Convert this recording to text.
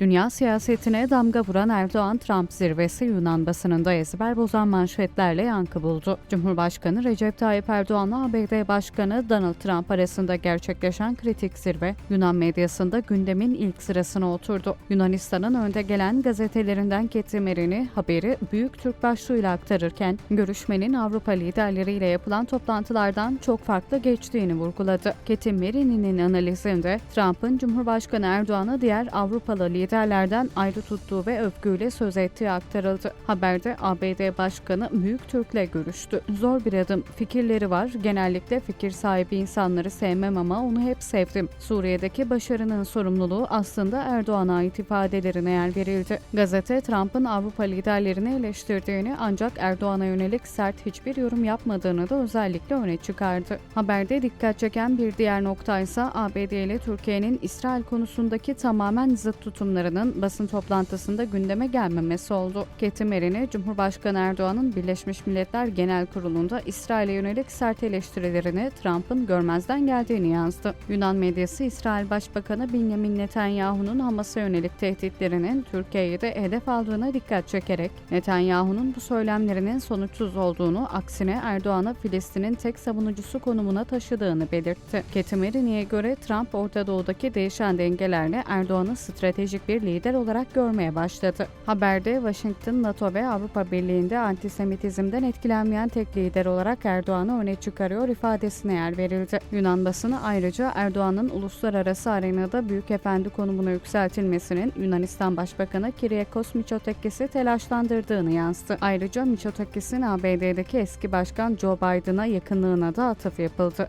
Dünya siyasetine damga vuran Erdoğan-Trump zirvesi Yunan basınında ezber bozan manşetlerle yankı buldu. Cumhurbaşkanı Recep Tayyip Erdoğan'la ABD Başkanı Donald Trump arasında gerçekleşen kritik zirve Yunan medyasında gündemin ilk sırasına oturdu. Yunanistan'ın önde gelen gazetelerinden Ketimerini haberi Büyük Türk başlığıyla aktarırken görüşmenin Avrupa liderleriyle yapılan toplantılardan çok farklı geçtiğini vurguladı. Ketimeri'nin analizinde Trump'ın Cumhurbaşkanı Erdoğan'ı diğer Avrupalı liderlerden ayrı tuttuğu ve övgüyle söz ettiği aktarıldı. Haberde ABD Başkanı Büyük Türk'le görüştü. Zor bir adım. Fikirleri var. Genellikle fikir sahibi insanları sevmem ama onu hep sevdim. Suriye'deki başarının sorumluluğu aslında Erdoğan'a ait ifadelerine yer verildi. Gazete Trump'ın Avrupa liderlerini eleştirdiğini ancak Erdoğan'a yönelik sert hiçbir yorum yapmadığını da özellikle öne çıkardı. Haberde dikkat çeken bir diğer nokta ise ABD ile Türkiye'nin İsrail konusundaki tamamen zıt tutumlarının basın toplantısında gündeme gelmemesi oldu. Ketimerini Cumhurbaşkanı Erdoğan'ın Birleşmiş Milletler Genel Kurulu'nda İsrail'e yönelik sert eleştirilerini Trump'ın görmezden geldiğini yazdı. Yunan medyası İsrail Başbakanı Benjamin Netanyahu'nun Hamas'a yönelik tehditlerinin Türkiye'yi de hedef aldığına dikkat çekerek Netanyahu'nun bu söylemlerinin sonuçsuz olduğunu, aksine Erdoğan'ı Filistin'in tek savunucusu konumuna taşıdığını belirtti. Ketimerini'ye göre Trump Orta Doğu'daki değişen dengelerle Erdoğan'ı stratejik bir lider olarak görmeye başladı. Haberde Washington, NATO ve Avrupa Birliği'nde antisemitizmden etkilenmeyen tek lider olarak Erdoğan'ı öne çıkarıyor ifadesine yer verildi. Yunan basını ayrıca Erdoğan'ın uluslararası arenada büyük efendi konumuna yükseltilmesinin Yunanistan Başbakanı Kyriakos Mitsotakis'i telaşlandırdığını yazdı. Ayrıca Mitsotakis'in ABD'deki eski başkan Joe Biden'a yakınlığına da atıf yapıldı.